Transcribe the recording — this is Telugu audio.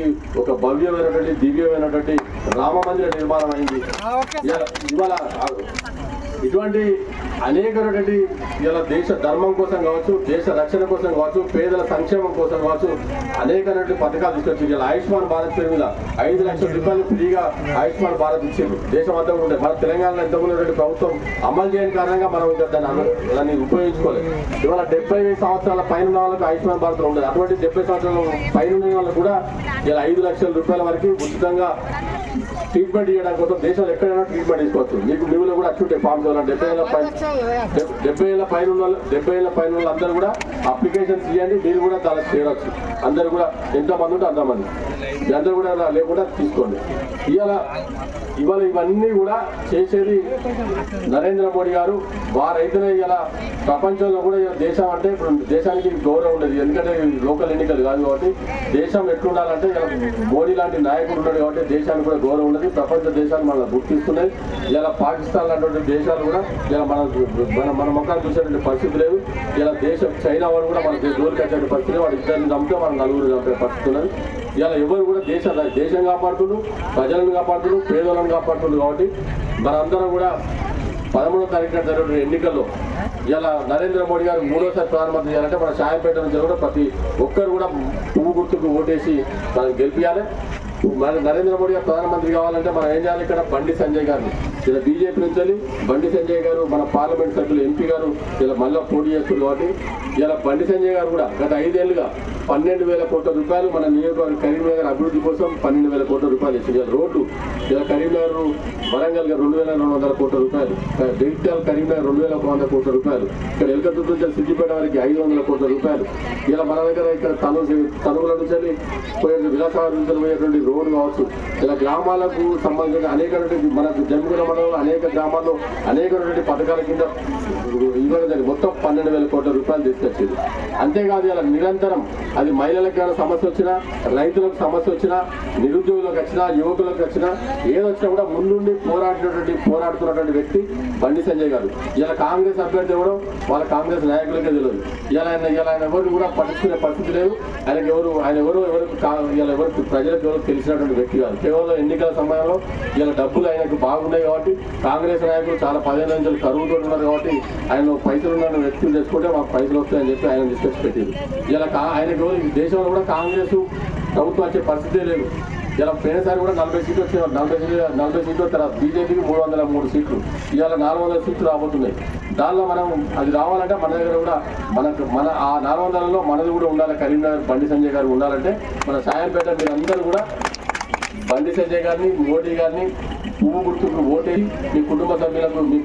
హిందువులకి ఒక భవ్యమైనటువంటి దివ్యమైనటువంటి రామ మందిర నిర్మాణం అయింది ఇవాళ- ఇటువంటి అనేకమైనటువంటి ఇలా దేశ ధర్మం కోసం కావచ్చు దేశ రక్షణ కోసం కావచ్చు పేదల సంక్షేమం కోసం కావచ్చు అనేకమైనటువంటి పథకాలు తీసుకొచ్చి ఇలా ఆయుష్మాన్ భారత్ పేరు మీద ఐదు లక్షల రూపాయలు ఫ్రీగా ఆయుష్మాన్ భారత్ ఇచ్చింది దేశం అంతా ఉండే. మన తెలంగాణలో ఎంత ఉన్నటువంటి ప్రభుత్వం అమలు చేయని కారణంగా మనం ఇంకా దాన్ని దాన్ని ఉపయోగించుకోలేదు. ఇవాళ డెబ్బై సంవత్సరాల పైన ఉన్న వాళ్ళకి ఆయుష్మాన్ భారత్ ఉండదు. అటువంటి డెబ్బై సంవత్సరాల పైన ఉన్న వాళ్ళకు కూడా ఇలా ఐదు లక్షల రూపాయల వరకు ఉచితంగా ట్రీట్మెంట్ చేయడం కోసం దేశంలో ఎక్కడైనా ట్రీట్మెంట్ తీసుకోవచ్చు మీకు మీలో కూడా అచ్చుంటే ఫామ్స్ డెబ్బై ఏళ్ళ పైన డెబ్- డెబ్బై ఏళ్ళ పైన ఉన్న డెబ్బై ఏళ్ళ పైన ఉన్న అందరూ కూడా అప్లికేషన్స్ ఇవ్వండి మీరు కూడా దానికి చేరవచ్చు అందరు కూడా ఎంతమంది ఉంటే అంతమంది. అందరూ కూడా అలా లేకుండా తీసుకోండి. ఇవాళ ఇవాళ ఇవన్నీ కూడా చేసేది నరేంద్ర మోడీ గారు. వారైతేనే ఇలా ప్రపంచంలో కూడా దేశం అంటే ఇప్పుడు దేశానికి గౌరవం ఉండదు. ఎందుకంటే లోకల్ ఎన్నికలు కాదు కాబట్టి దేశం ఎట్లుండాలంటే మోడీ లాంటి నాయకుడు ఉన్నాడు కాబట్టి దేశానికి కూడా గౌరవం ఉన్నది ప్రపంచ దేశాలు మన గుర్తిస్తున్నాయి. ఇలా పాకిస్తాన్ లాంటి దేశాలు కూడా ఇలా మన మన మన మొక్కలు చూసేటువంటి పరిస్థితి లేదు. ఇలా దేశం చైనా వాడు కూడా మన జోలికి వచ్చే పరిస్థితి లేదు. వాడు ఇద్దరిని చంపితే మన నలుగురు చంపే పరిస్థితి ఉన్నది. ఇలా ఎవరు కూడా దేశ దేశం కాపాడుతుండ్రు ప్రజలను కాపాడుతుండ్రు పేదలను కాపాడుతుండ్రు కాబట్టి మనందరం కూడా పదమూడో తారీఖున జరిగిన ఎన్నికల్లో ఇలా నరేంద్ర మోడీ గారు మూడోసారి ప్రధానమంత్రి చేయాలంటే మన సాయంపేట నుంచి కూడా ప్రతి ఒక్కరు కూడా పువ్వు గుర్తుకు ఓటేసి మనం గెలిపించాలి మరి నరేంద్ర మోడీ గారు ప్రధానమంత్రి కావాలంటే మనం ఏం చేయాలి ఇక్కడ? బండి సంజయ్ గారిని. ఇలా బీజేపీ నుంచి బండి సంజయ్ గారు మన పార్లమెంట్ సభ్యులు ఎంపీ గారు ఇలా మళ్ళీ పోటీ చేస్తున్నారు కాబట్టి ఇలా బండి సంజయ్ గారు కూడా గత ఐదేళ్ళుగా పన్నెండు వేల కోట్ల రూపాయలు మన నియోజకవర్గ కరీంనగర్ అభివృద్ధి కోసం పన్నెండు వేల కోట్ల రూపాయలు ఇచ్చింది. రోడ్డు. ఇలా కరీంనగర్ వరంగల్ గారు రెండు వేల రెండు వందల కోట్ల రూపాయలు. జగిత్యాల కరీంనగర్ రెండు వేల ఒక వంద కోట్ల రూపాయలు. ఇక్కడ ఎలకతూరు నుంచి సిద్దిపేట వారికి ఐదు వందల కోట్ల రూపాయలు. ఇలా మన దగ్గర ఇక్కడ తను తనుగుల నుంచి పోయే విలాసాల నుంచి పోయేటువంటి రోడ్డు కావచ్చు. ఇలా గ్రామాలకు సంబంధించిన అనేకటువంటి మన జమ్మిగుల మండలంలో అనేక గ్రామాల్లో అనేకటువంటి పథకాల కింద మొత్తం పన్నెండు వేల కోట్ల రూపాయలు తీసుకొచ్చింది. అంతేకాదు ఇలా నిరంతరం అది మహిళలకు సమస్య వచ్చినా రైతులకు సమస్య వచ్చినా నిరుద్యోగులకు వచ్చినా యువకులకు వచ్చినా ఏదొచ్చినా కూడా ముందుండి పోరాడినటువంటి పోరాడుతున్నటువంటి వ్యక్తి బండి సంజయ్ గారు. ఇలా కాంగ్రెస్ అభ్యర్థి ఇవ్వడం వాళ్ళ కాంగ్రెస్ నాయకులకే తెలియదు. ఇలా ఆయన ఇలా ఆయన ఎవరు కూడా పట్టించుకునే పరిస్థితి లేదు. ఆయనకి ఎవరు ఆయన ఎవరు ఎవరు ఇలా ఎవరు ప్రజలకు ఎవరు తెలిసినటువంటి వ్యక్తి కాదు. కేవలం ఎన్నికల సమయంలో ఇలా డబ్బులు ఆయనకు బాగున్నాయి కాబట్టి కాంగ్రెస్ నాయకులు చాలా పదిహేను నుంచి కరువుతో ఉన్నారు కాబట్టి ఆయన పైసలు ఉన్న వ్యక్తులు తెచ్చుకుంటే మాకు పైసలు వస్తాయని చెప్పి ఆయన తీసుకొచ్చి పెట్టింది ఇలా కా- ఆయనకు దేశంలో కూడా కాంగ్రెస్ ప్రభుత్వం వచ్చే పరిస్థితే లేదు. ఇలా పోయినసారి కూడా నలభై సీట్లు వచ్చే నలభై సీట్లు నలభై సీట్లు తర్వాత బీజేపీకి మూడు వందల మూడు సీట్లు. ఇవాళ నాలుగు వందల సీట్లు రాబోతున్నాయి. దానిలో మనం అది రావాలంటే మన దగ్గర కూడా మనకు మన ఆ నాలుగు వందలలో మనది కూడా ఉండాలి. కరీంనగర్ బండి సంజయ్ గారు ఉండాలంటే మన సాయంపేట అందరూ కూడా బండి సంజయ్ గారిని మోడీ గారిని పువ్వు గుర్తుకు ఓటేసి మీ కుటుంబ సభ్యులకు మీ